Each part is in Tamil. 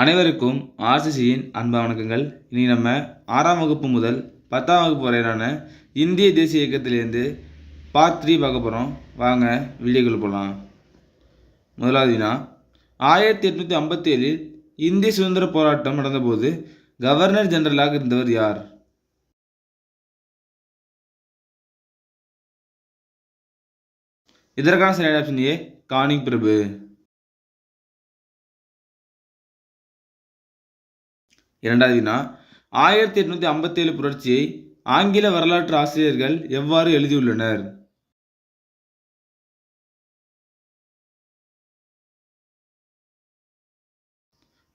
அனைவருக்கும் ஆர்சிசியின் அன்ப வணக்கங்கள். இனி நம்ம ஆறாம் வகுப்பு முதல் பத்தாம் வகுப்பு வரையிலான இந்திய தேசிய இயக்கத்திலேருந்து பார்ட் த்ரீ பார்க்க போகிறோம் வாங்க வீடியோக்குள்ள போகலாம் முதலாவதுனா ஆயிரத்தி எட்நூற்றி ஐம்பத்தி ஏழில் இந்திய சுதந்திர போராட்டம் நடந்தபோது கவர்னர் ஜெனரலாக இருந்தவர் யார்? இதற்கான சரியான ஆப்ஷன் ஏ கானிங் பிரபு இரண்டாவது வினா ஆயிரத்தி எட்நூற்றி ஐம்பத்தி ஏழு புரட்சியை ஆங்கில வரலாற்று ஆசிரியர்கள் எவ்வாறு எழுதியுள்ளனர்?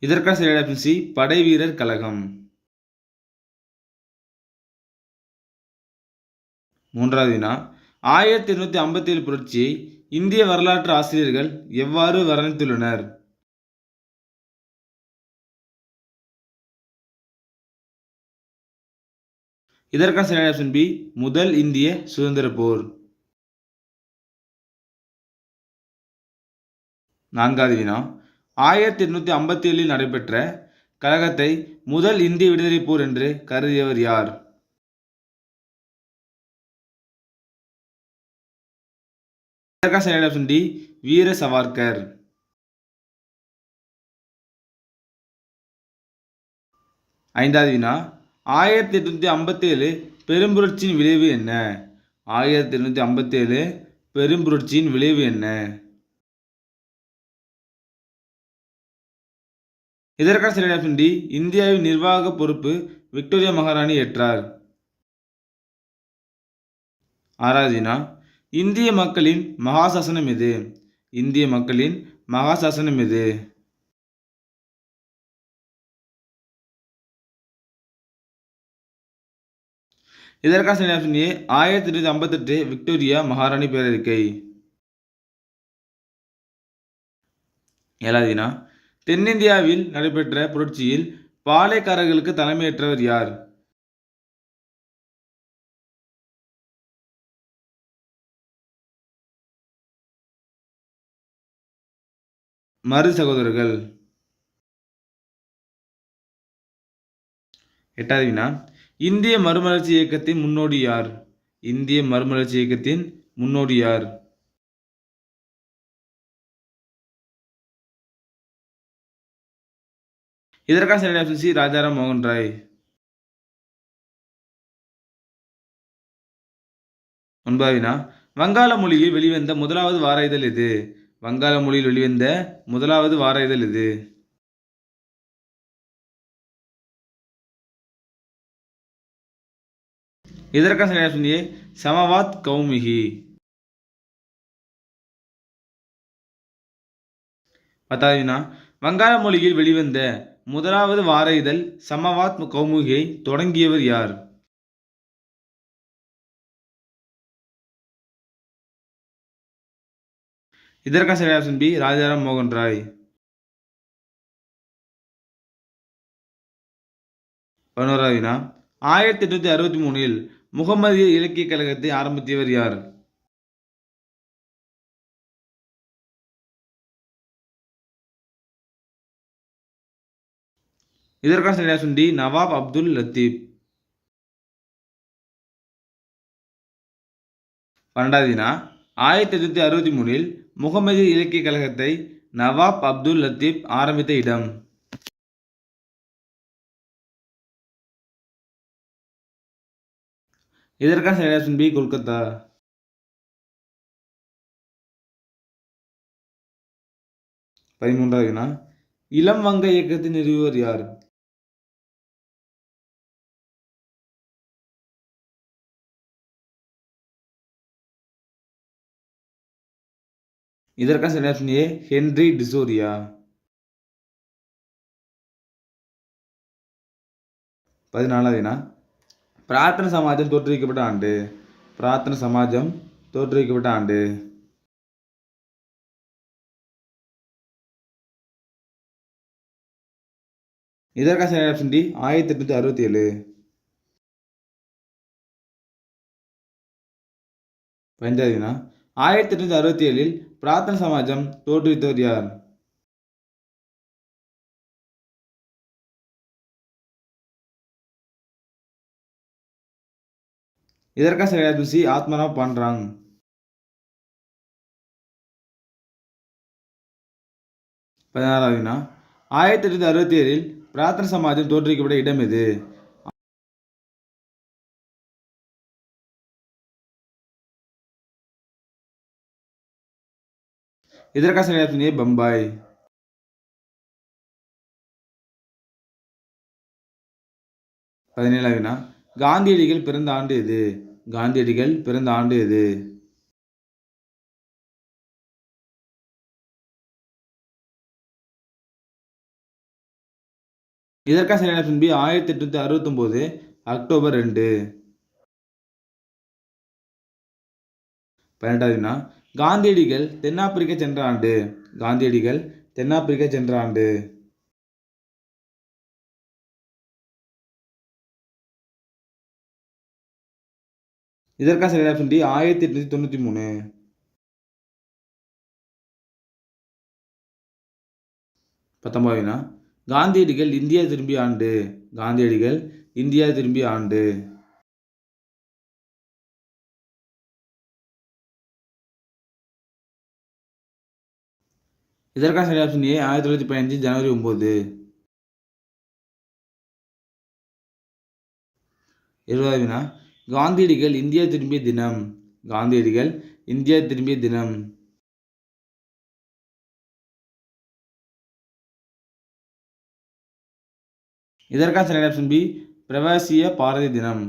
இதற்கான சரியான ஆப்ஷன் சி படை வீரர் கழகம். மூன்றாவது வினா ஆயிரத்தி எண்ணூற்றி ஐம்பத்தி ஏழு புரட்சியை இந்திய வரலாற்று ஆசிரியர்கள் எவ்வாறு வர்ணித்துள்ளனர்? இதற்கான சரியான ஆப்ஷன் பி முதல் இந்திய சுதந்திர போர். நான்காவது வினா. ஆயிரத்தி எட்நூற்றி ஐம்பத்தி ஏழில் நடைபெற்ற கழகத்தை முதல் இந்திய விடுதலை போர் என்று கருதியவர் யார்? இதற்கான சரியான ஆப்ஷன் டி வீர சவார்கர் ஐந்தாவது வினா. ஆயிரத்தி எட்நூற்றி ஐம்பத்தேழு பெரும்புரட்சியின் விளைவு என்ன? ஆயிரத்தி எட்நூற்றி ஐம்பத்தேழு பெரும்புரட்சியின் விளைவு என்ன? இதற்கான சரியான ஆப்ஷன் டி இந்தியாவின் நிர்வாக பொறுப்பு விக்டோரியா மகாராணி ஏற்றார். ஆராதினா இந்திய மக்களின் மகாசாசனம் எது? இந்திய மக்களின் மகாசாசனம் எது? இதற்கான சரியான ஆப்ஷன் ஏ ஆயிரத்தி எட்நூத்தி ஐம்பத்தெட்டு விக்டோரியா மகாராணி பேரறிக்கை. ஏழாவது வினா தென்னிந்தியாவில் நடைபெற்ற புரட்சியில் பாளையக்காரர்களுக்கு தலைமையேற்றவர் யார்? மறு சகோதரர்கள். எட்டாவது வினா இந்திய மறுமலர்ச்சி இயக்கத்தின் முன்னோடி யார்? இந்திய மறுமலர்ச்சி இயக்கத்தின் முன்னோடி யார்? இதற்காக சரியான ஆப்ஷன் சி. ராஜாராம் மோகன் ராய். ஒன்பதாவது வங்காள மொழியில் வெளிவந்த முதலாவது வார இதழ் இது வங்காள மொழியில் வெளிவந்த முதலாவது வார இதழ் இது இதற்கான சரியான ஆப்ஷன் சமவாத் கௌமுகி. பத்தாவது வங்காள மொழியில் வெளிவந்த முதலாவது வார இதழ் சமவாத் கௌமுகியை தொடங்கியவர் யார்? இதற்கான சரியான ஆப்ஷன் பி ராஜாராம் மோகன் ராய். பதினோராவது வினா ஆயிரத்தி எட்நூத்தி அறுபத்தி மூணில் முகமதிய இலக்கிய கழகத்தை ஆரம்பித்தவர் யார்? இதற்கான சரியான நவாப் அப்துல் லத்தீப். பன்னெண்டாவது வினா ஆயிரத்தி எட்நூத்தி அறுபத்தி மூணில் முகமது இலக்கிய கழகத்தை நவாப் அப்துல் லத்தீப் ஆரம்பித்த இடம். இதற்கான சரியான ஆப்ஷன் பி கொல்கத்தா? பதிமூன்றாவது வினா இளம் வங்க இயக்கத்தின் நிறுவுவர் யார்? இதற்காக சரியான ஆப்ஷன் ஏ ஹென்றி டிசோரியா? பதினாலாவது வினா பிரார்த்தன சமாஜம் தோற்றுவிக்கப்பட்ட ஆண்டு. பிரார்த்தன சமாஜம் தோற்றுவிக்கப்பட்ட ஆண்டு. இதற்கான சரியான ஆப்ஷன் டி ஆயிரத்தி எட்நூத்தி அறுபத்தி ஏழு. பதினஞ்சாவது ஆயிரத்தி எட்நூத்தி அறுபத்தி ஏழில் பிரார்த்தன சமாஜம் தோற்றுவித்தவர் யார்? இதற்காக சில ஆப்ஷன் ஆத்மனா ஆத்மராவ் பதினாறாவது வினா ஆயிரத்தி எட்நூத்தி அறுபத்தி ஏழில் பிரார்த்தன சமாஜம் தோற்றுவிக்கப்பட்ட இடம் எது? இதற்காக சரியான துணியை பம்பாய். பதினேழாவது வினா காந்தியடிகள் பிறந்த ஆண்டு எது? காந்தியடிகள் பிறந்த ஆண்டு எது? இதற்காக சரியான ஆப்ஷன் பி ஆயிரத்தி எட்நூத்தி அறுபத்தொம்போது அக்டோபர் ரெண்டு. பன்னெண்டாவதுனா காந்தியடிகள் தென்னாப்பிரிக்கா சென்ற ஆண்டு. காந்தியடிகள் தென்னாப்பிரிக்கா சென்ற ஆண்டு. இதற்காக சரியான ஆப்ஷன் ஆயிரத்தி எட்நூத்தி தொண்ணூத்தி மூணு. பத்தொன்பது காந்தியடிகள் இந்தியா திரும்பிய ஆண்டு. காந்தியடிகள் இந்தியா திரும்பிய ஆண்டு. இதற்கான சரி ஆப்ஷன் ஏ ஆயிரத்தி தொள்ளாயிரத்தி பதினஞ்சு ஜனவரி ஒம்பது இருபதாவது வினா காந்தியடிகள் இந்தியா திரும்பிய தினம். காந்தியடிகள் இந்தியா திரும்பிய தினம். இதற்கான சரியான ஆப்ஷன் பி பிரவாசிய பாரதி தினம்.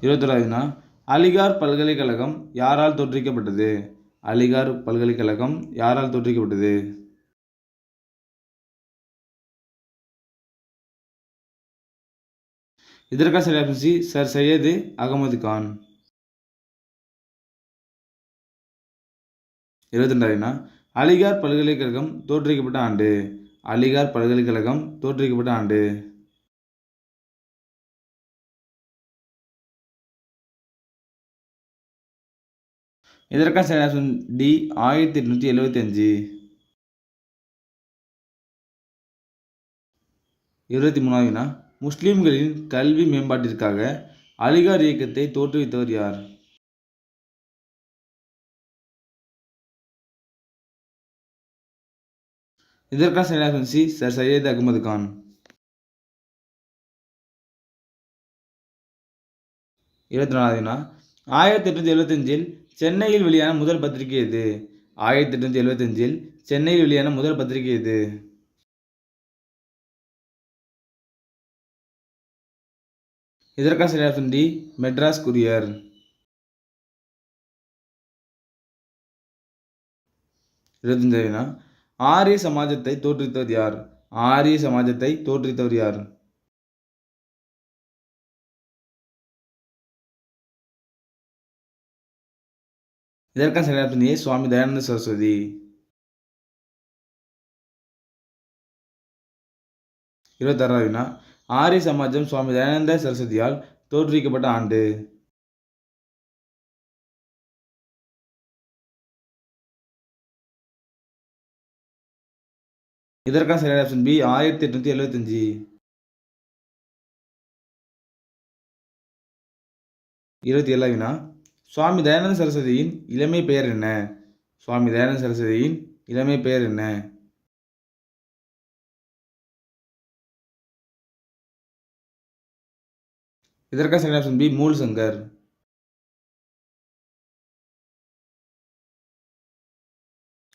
இருபத்தி வினா அலிகார் பல்கலைக்கழகம் யாரால் தோற்றுவிக்கப்பட்டது? அலிகார் பல்கலைக்கழகம் யாரால் தோற்றுவிக்கப்பட்டது? இதற்கான சரியான option C sir Syed Ahmed Khan. இருபத்தி ரெண்டாவது அலிகார் பல்கலைக்கழகம் தோற்றுவிக்கப்பட்ட ஆண்டு. அலிகார் பல்கலைக்கழகம் தோற்றுவிக்கப்பட்ட ஆண்டு. இதற்கான சரி ஆப்ஷன் டி ஆயிரத்தி எட்நூத்தி எழுபத்தி அஞ்சு. இருபத்தி மூணாவது வினா முஸ்லிம்களின் கல்வி மேம்பாட்டிற்காக அலிகார் இயக்கத்தை தோற்றுவித்தவர் யார்? இதற்கான சரியான சி சர் சையத் அகமது கான். இருபத்தி நாலாவது ஆயிரத்தி எட்நூத்தி எழுபத்தஞ்சில் சென்னையில் வெளியான முதல் பத்திரிகை எது? ஆயிரத்தி எட்நூத்தி எழுபத்தஞ்சில் சென்னையில் வெளியான முதல் பத்திரிகை எது? இதற்கான சரி டி மெட்ராஸ் குரியர். இருபத்தஞ்சாவதுனா ஆரிய சமாஜத்தை தோற்றுவித்தவர் யார்? ஆரிய சமாஜத்தை தோற்றுவித்தவர் யார்? இதற்கான சரியான ஏ சுவாமி தயானந்த சரஸ்வதி. இருபத்தாறாவது வினா ஆரிய சமாஜம் சுவாமி தயானந்த சரஸ்வதியால் தோற்றுவிக்கப்பட்ட ஆண்டு. இதற்கான சரியான ஆப்ஷன் பி ஆயிரத்தி எட்நூத்தி எழுபத்தஞ்சு இருபத்தி ஏழா வினா. சுவாமி தயானந்த சரஸ்வதியின் இளமை பெயர் என்ன? சுவாமி தயானந்த சரஸ்வதியின் இளமை பெயர் என்ன? இதற்காக second option B Mool Shankar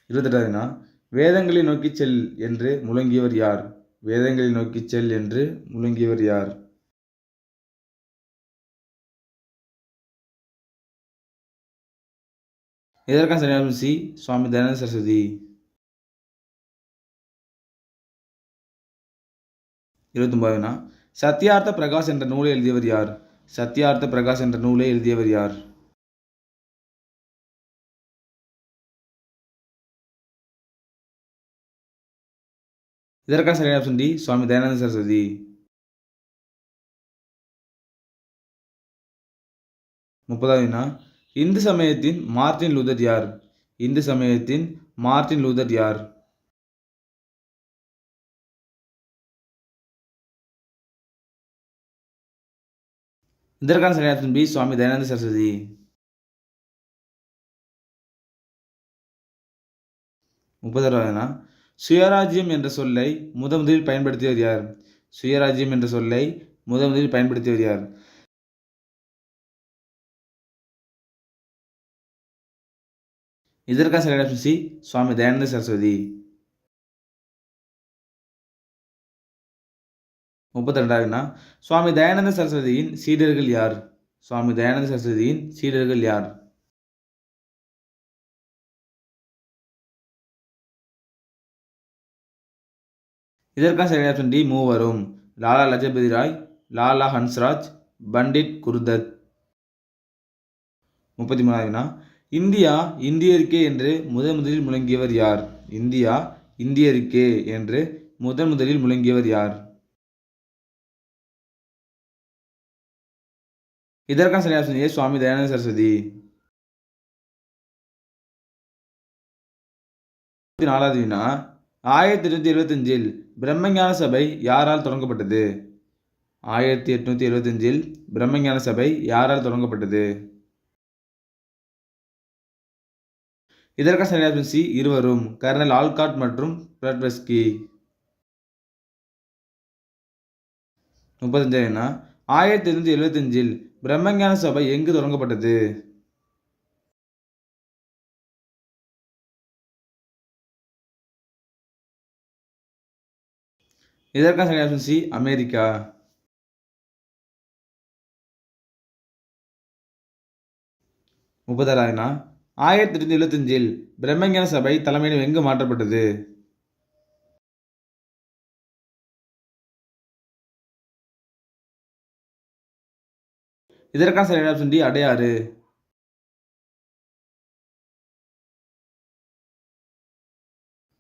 இருபத்தெட்டாவதுனா வேதங்களை நோக்கி செல் என்று முழங்கியவர் யார்? வேதங்களை நோக்கி செல் என்று முழங்கியவர் யார்? இதற்கான சரியான சி. சுவாமி தயானந்த சரஸ்வதி. இருபத்தொம்பதுனா சத்யார்த்த பிரகாஷ் என்ற நூலை எழுதியவர் யார்? சத்யார்த்த பிரகாஷ் என்ற நூலை எழுதியவர் யார்? இதற்கான சரியான ஆப்ஷன் டி சுவாமி தயானந்த சரஸ்வதி. முப்பதாவது இந்து சமயத்தின் மார்டின் லூதர் யார்? இந்து சமயத்தின் மார்டின் லூதர் யார்? இதற்கான சரியான பி சுவாமி தயானந்த சரஸ்வதி. முப்பதாவதுனா சுயராஜ்யம் என்ற சொல்லை முத முதலில் பயன்படுத்தியவர் யார்? சுயராஜ்யம் என்ற சொல்லை முத முதலில் பயன்படுத்தியவர் யார்? இதற்கான சரியான சி சுவாமி தயானந்த சரஸ்வதி. முப்பத்தி ரெண்டாவதுனா சுவாமி தயானந்த சரஸ்வதியின் சீடர்கள் யார்? சுவாமி தயானந்த சரஸ்வதியின் சீடர்கள் யார்? இதற்கான சரியான ஆப்ஷன் டி மூவரும் லாலா லஜபதி ராய் லாலா ஹன்ஸ்ராஜ் பண்டிட் குருதத். முப்பத்தி மூணாவதுனா இந்தியா இந்தியருக்கே என்று முதன் முதலில் முழங்கியவர் யார்? இந்தியா இந்தியருக்கே என்று முதன் முதலில் முழங்கியவர் யார்? இதற்கான சரியான சுவாமி தயானந்த சரஸ்வதி. நாலாவது வினா ஆயிரத்தி எட்நூத்தி எழுபத்தஞ்சில் பிரம்மஞான சபை யாரால் தொடங்கப்பட்டது? ஆயிரத்தி எட்நூத்தி எழுபத்தஞ்சில் பிரம்மஞான சபை யாரால் தொடங்கப்பட்டது? இதற்கான சரியான சி இருவரும் கர்னல் ஆல்காட் மற்றும் பிரட்வஸ்கி. முப்பத்தஞ்சாயிரம்னா ஆயிரத்தி எட்நூத்தி எழுபத்தஞ்சில் பிரம்மஞான சபை எங்கு தொடங்கப்பட்டது? இதற்கான சரியான ஆப்ஷன் சி அமெரிக்கா. முப்பத்தாறாயிரம்னா ஆயிரத்தி எட்நூத்தி எழுபத்தஞ்சில் பிரம்மஞான சபை தலைமையிடம் எங்கு மாற்றப்பட்டது? இதற்கான சரியான ஆப்ஷன் டி அடையாறு.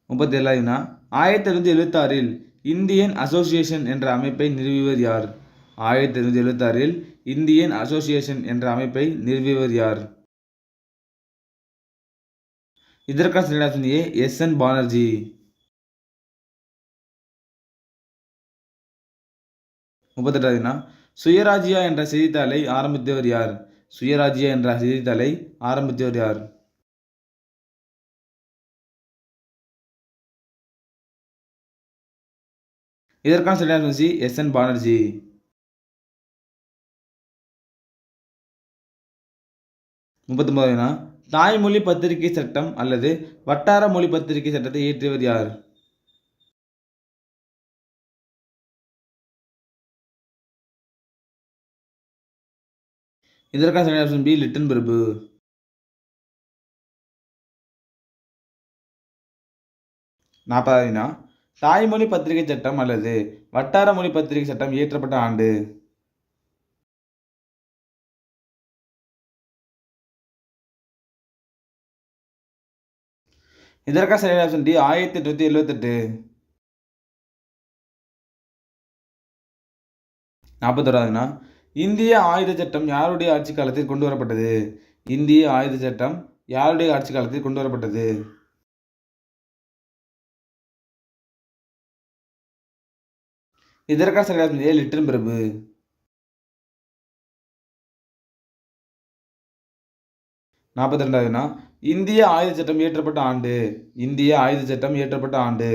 முப்பத்தி ஏழாவதுனா ஆயிரத்தி எழுநூத்தி எழுபத்தாறில் இந்தியன் அசோசியேஷன் என்ற அமைப்பை நிறுவியவர் யார்? ஆயிரத்தி எழுநூத்தி எழுபத்தாறில் இந்தியன் அசோசியேஷன் என்ற அமைப்பை நிறுவியவர் யார்? இதற்கான சரியான option A S N Banerjee. முப்பத்தெட்டாவதுனா Swarajya என்ற செய்தித்தாளை ஆரம்பித்தவர் யார்? சுயராஜ்யா என்ற செய்தித்தாளை ஆரம்பித்தவர் யார்? இதற்கான சரியான சி எஸ் என் பானர்ஜி. முப்பத்தொன்பதுனா தாய்மொழி பத்திரிகை சட்டம் அல்லது வட்டார மொழி பத்திரிகை சட்டத்தை இயற்றியவர் யார்? இதற்கான சரியான ஆப்ஷன் பி லிட்டன் பிரபு நாற்பதாவதுனா தாய்மொழி பத்திரிகை சட்டம் அல்லது வட்டார மொழி பத்திரிகை சட்டம் இயற்றப்பட்ட ஆண்டு. இதற்காக சரியான ஆப்ஷன் டி ஆயிரத்தி எட்நூத்தி எழுபத்தெட்டு நாற்பத்தோராவதுனா இந்திய ஆயுத சட்டம் யாருடைய ஆட்சி காலத்தில் கொண்டு வரப்பட்டது? இந்திய ஆயுத சட்டம் யாருடைய ஆட்சி காலத்தில் கொண்டு வரப்பட்டது? இதற்கான சரியான லிட்டன் பிரபு. நாற்பத்தி ரெண்டாவதுனா இந்திய ஆயுத சட்டம் இயற்றப்பட்ட ஆண்டு. இந்திய ஆயுத சட்டம் இயற்றப்பட்ட ஆண்டு.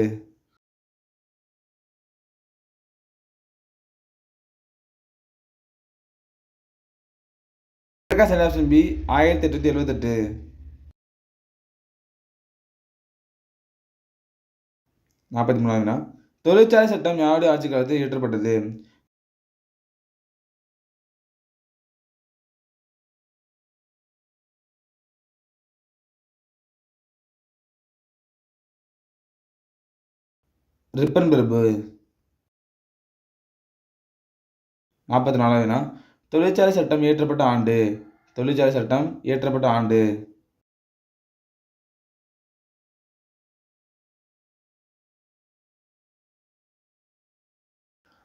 இதற்கான சரியான ஆப்ஷன் பி ஆயிரத்தி எட்நூத்தி எழுபத்தெட்டு நாற்பத்தி மூணாவது தொழிற்சாலை சட்டம் யாருடைய ஆட்சி காலத்தில் இயற்றப்பட்டது. ரிப்பன் பிரபு. நாற்பத்தி நாலாவதுனா தொழிற்சாலை சட்டம் இயற்றப்பட்ட ஆண்டு. தொழிற்சாலை சட்டம் இயற்றப்பட்ட ஆண்டு.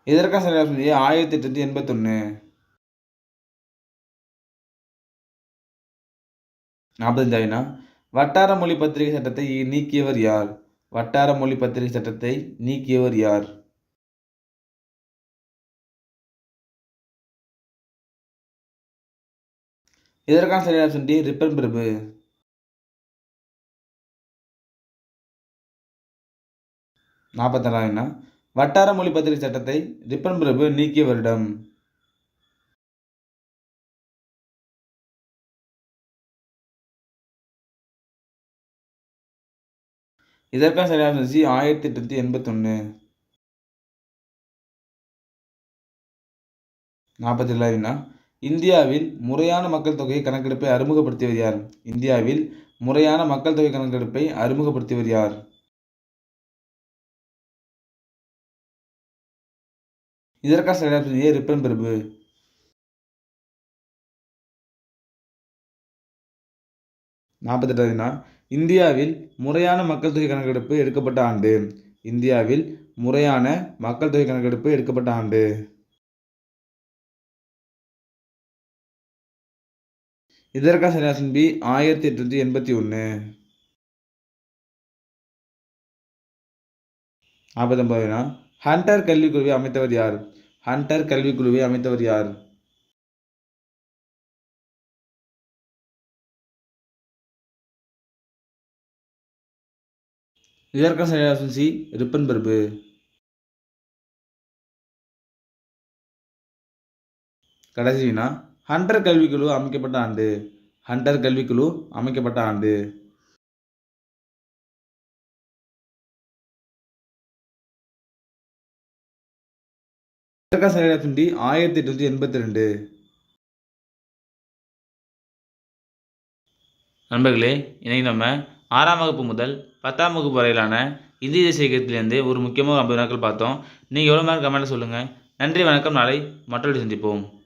இதற்கான சரியான ஆயிரத்தி எட்நூத்தி எண்பத்தொன்று நாற்பத்தஞ்சாயினா வட்டார மொழி பத்திரிகை சட்டத்தை நீக்கியவர் யார்? வட்டார மொழி பத்திரிகை சட்டத்தை நீக்கியவர் யார்? இதற்கான சரியான ஆப்ஷன் டி ரிப்பன் பிரபு நாற்பத்தாறாம் வட்டார மொழி பத்திரிகை சட்டத்தை ரிப்பன் பிரபு நீக்கிய வருடம். இதற்கான சரியான ஆப்ஷன் சி ஆயிரத்தி எட்நூத்தி எண்பத்தொன்று நாற்பத்தி ஏழாவது இந்தியாவில் முறையான மக்கள் தொகை கணக்கெடுப்பை அறிமுகப்படுத்தியவர் யார்? இந்தியாவில் முறையான மக்கள் தொகை கணக்கெடுப்பை அறிமுகப்படுத்தியவர் யார்? இதற்காக சரியான ஆப்ஷன் ஏ ரிப்பன் பிரபு. நாற்பத்தெட்டாவது இந்தியாவில் முறையான மக்கள் தொகை கணக்கெடுப்பு எடுக்கப்பட்ட ஆண்டு. இந்தியாவில் முறையான மக்கள் தொகை கணக்கெடுப்பு எடுக்கப்பட்ட ஆண்டு. இதற்கான சரியான பி ஆயிரத்தி எட்நூத்தி எண்பத்தி ஒன்று நாற்பத்தொன்பது வினா ஹண்டர் கல்விக்குழுவை அமைத்தவர் யார்? ஹண்டர் கல்விக்குழுவை அமைத்தவர் யார்? இதற்கான சரியாசன் சி ரிப்பன் பிரபு கடைசி வினா ஹண்டர் கல்விக்குழு அமைக்கப்பட்ட ஆண்டு. ஹண்டர் கல்விக்குழு அமைக்கப்பட்ட ஆண்டு. இதற்கான சரியான ஆயிரத்தி எட்நூத்தி எண்பத்தி ரெண்டு. நண்பர்களே இன்னைக்கு நம்ம ஆறாம் வகுப்பு முதல் பத்தாம் வகுப்பு வரையிலான இந்திய தேசிய இயக்கத்திலேருந்து ஒரு முக்கியமான ஐம்பது நாட்கள் பார்த்தோம். நீங்கள் எவ்வளோ நேரம் கமெண்ட்டில் சொல்லுங்கள் நன்றி வணக்கம். நாளை மற்றொரு சந்திப்போம்.